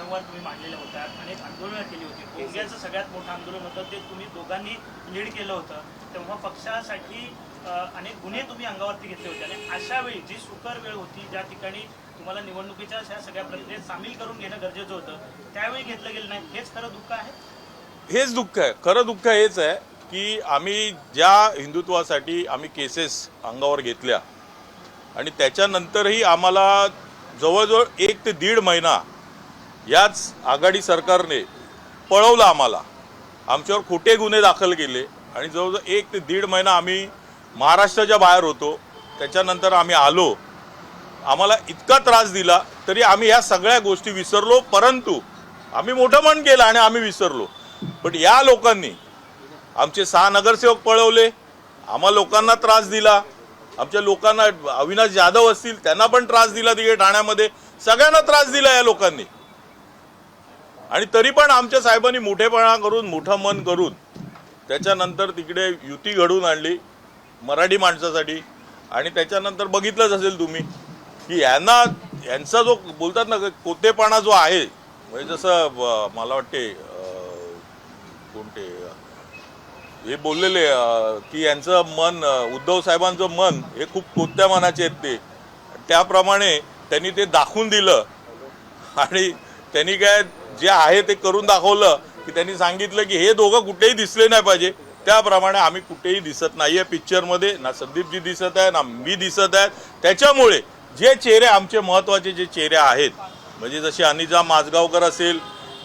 वारंवार तुम्ही मांडलेल्या होत्या. अनेक आंदोलनं केली होती. कोंग्याचं सगळ्यात मोठं आंदोलन होतं. ते तुम्ही दोघांनी लीड केलं होतं. तेव्हा पक्षासाठी अनेक गुन्हे तुम्ही अंगावरती घेतले होते. आणि अशा वेळी जी सुकर वेळ होती ज्या ठिकाणी तुम्हाला निवडणुकीच्या अशा सगळ्या प्रक्रियेत सामील करून घेणं गरजेचं होतं त्यावेळी घेतलं गेलं नाही. हेच खरं दुःख आहे? हेच दुःख आहे. खरं दुःख हेच आहे की आम्ही ज्या हिंदुत्वासाठी आम्ही केसेस अंगावर घेतल्या आणि त्याच्यानंतरही आम्हाला जवळजवळ एक ते दीड महिना याच आघाडी सरकारने पळवलं आम्हाला. आमच्यावर खोटे गुन्हे दाखल केले आणि जवळजवळ एक ते दीड महिना आम्ही महाराष्ट्राच्या बाहेर होतो. त्याच्यानंतर आम्ही आलो. आम्हाला इतका त्रास दिला तरी आम्ही ह्या सगळ्या गोष्टी विसरलो परंतु आम्ही मोठं मन केलं आणि आम्ही विसरलो. पण या लोकांनी आमचे सहा नगरसेवक पळवले आम्हा लोकांना त्रास दिला. आमच्या लोकांना अविनाश जाधव असतील त्यांना पण त्रास दिला तिकडे ठाण्यामध्ये. सगळ्यांना त्रास दिला या लोकांनी. आणि तरी पण आमच्या साहेबांनी मोठेपणा करून मोठं मन करून त्याच्यानंतर तिकडे युती घडवून आणली मराठी माणसासाठी. आणि त्याच्यानंतर बघितलंच असेल तुम्ही की यांना यांचा जो बोलतात ना कोतेपणा जो आहे म्हणजे जसं मला वाटते कोणते हे बोललेले की यांचं मन उद्धव साहेबांचं मन हे खूप कोत्या मनाचे आहेत ते. त्याप्रमाणे त्यांनी ते दाखवून दिलं. आणि त्यांनी काय जे आहे ते करून दाखवलं की त्यांनी सांगितलं की हे दोघं कुठेही दिसले नाही पाहिजे. त्याप्रमाणे आम्ही कुठेही दिसत नाहीये पिक्चरमध्ये ना संदीपजी दिसत आहे ना मी दिसत आहे. त्याच्यामुळे जे चेहरे आमचे महत्त्वाचे जे चेहरे आहेत म्हणजे जसे अनिजा माजगावकर असेल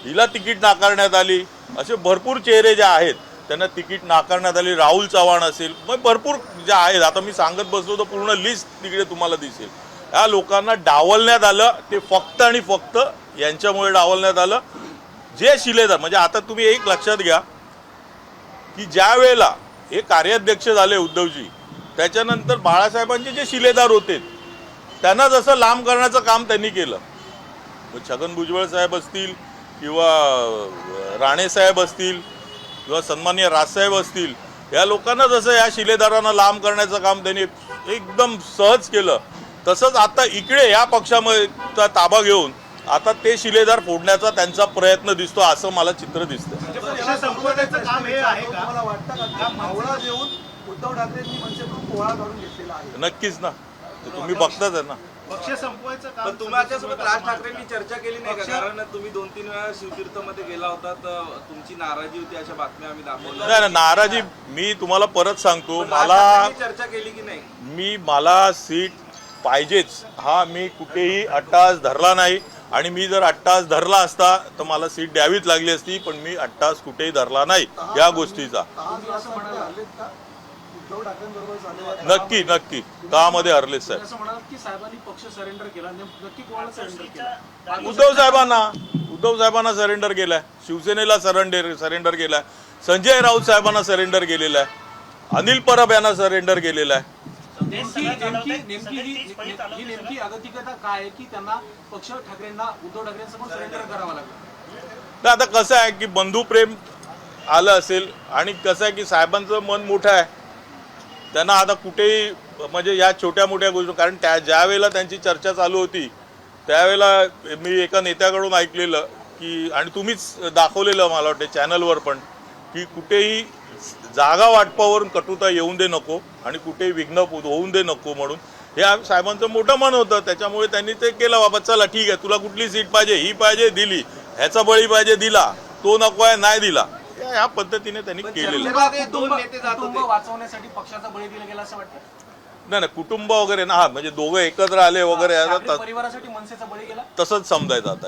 हिला तिकीट नाकारण्यात आली असे भरपूर चेहरे जे आहेत त्यांना तिकीट नाकारण्यात आली. राहुल चव्हाण असेल मग भरपूर जे आहेत. आता मी सांगत बसलो तर पूर्ण लिस्ट तिकडे तुम्हाला दिसेल. या लोकांना डावलण्यात आलं ते फक्त आणि फक्त यांच्यामुळे डावलण्यात आलं. जे शिलेदार म्हणजे आता तुम्ही एक लक्षात घ्या की ज्या वेळेला हे कार्याध्यक्ष झाले उद्धवजी त्याच्यानंतर बाळासाहेबांचे जे शिलेदार होते त्यांना जसं लांब करण्याचं काम त्यांनी केलं. मग छगन भुजबळ साहेब असतील किंवा राणे साहेब असतील किंवा सन्मान्य राजसाहेब असतील या लोकांना जसं या शिलेदारांना लांब करण्याचं काम त्यांनी एकदम सहज केलं. तसंच आता इकडे या पक्षामध्ये ताबा घेऊन आता ते शिलेदार फोडण्याचा त्यांचा प्रयत्न दिसतो असं मला चित्र दिसतं पक्ष संपवण्याचं काम हे आहे का? तुम्हाला वाटतं का की मावळा देऊन उद्धव ठाकरेंनी मनसेतून पोळा काढून घेतलेला आहे. नक्कीच ना. तुम्ही बघताच आहे ना. पक्ष संपवायचं काम पण तुम्ही आमच्यासोबत राज ठाकरेंनी चर्चा केली नाही का? कारण तुम्ही दोन तीन वेळा शिवतीर्थमध्ये गेला होता तर तुमची नाराजी होती अशा बातम्या आम्ही दाखवल्या. नाही नाही, नाराजी मी तुम्हाला परत सांगतो. मला चर्चा केली की नाही? मी मला सीट पाहिजेच. हा मी कुठेही अट्टास धरला नाही. आणि मी जर अट्टास धरला असता तर मला सीट द्यावीच लागली असती पण मी अट्टास कुठेही धरला नाही या गोष्टीचा. नक्की नक्की. कामध्ये हरले साहेब. उद्धव साहेबांना. उद्धव साहेबांना सरेंडर केलाय. शिवसेनेला सरेंडर सरेंडर केलाय. संजय राऊत साहेबांना सरेंडर केलेलं आहे अनिल परब यांना सरेंडर केलेलं आहे नेमकी नेमकी नेमकी ही नेमकी. अगतिकता काय आहे की त्यांना पक्ष ठाकरेंना उद्धव ठाकरेंसमोर सरेंडर करावं लागलं? आता कसं आहे की बंधुप्रेम आलं असेल आणि कसं आहे की साहेबांचं मन मोठं आहे. त्यांना आता कुठेही म्हणजे या छोट्या मोठ्या गोष्टी कारण त्या ज्या वेळेला त्यांची चर्चा चालू होती त्यावेळेला मी एका नेत्याकडून ऐकलेलं की आणि तुम्हीच दाखवलेलं मला वाटतं चॅनलवर पण की कुठेही जागा वाटपावरून कटुता येऊन दे नको आणि कुठेही विघ्न होऊन दे नको म्हणून. हे साहेबांचं मोठं मन होतं. त्याच्यामुळे त्यांनी ते केलं. बाबा चला ठीक आहे. तुला कुठली सीट पाहिजे? ही पाहिजे दिली. ह्याचा बळी पाहिजे दिला. तो नको आहे नाही दिला. या ह्या पद्धतीने त्यांनी केलेलं. चर्चेमध्ये दोन कुटुंब नेते जात कुटुंब होते. वाचवण्यासाठी पक्षाचा बळी दिला गेला असं वाटतं नाही नाही. कुटुंब वगैरे ना हा म्हणजे दोघं एकत्र आले वगैरे तसंच समजायचं आता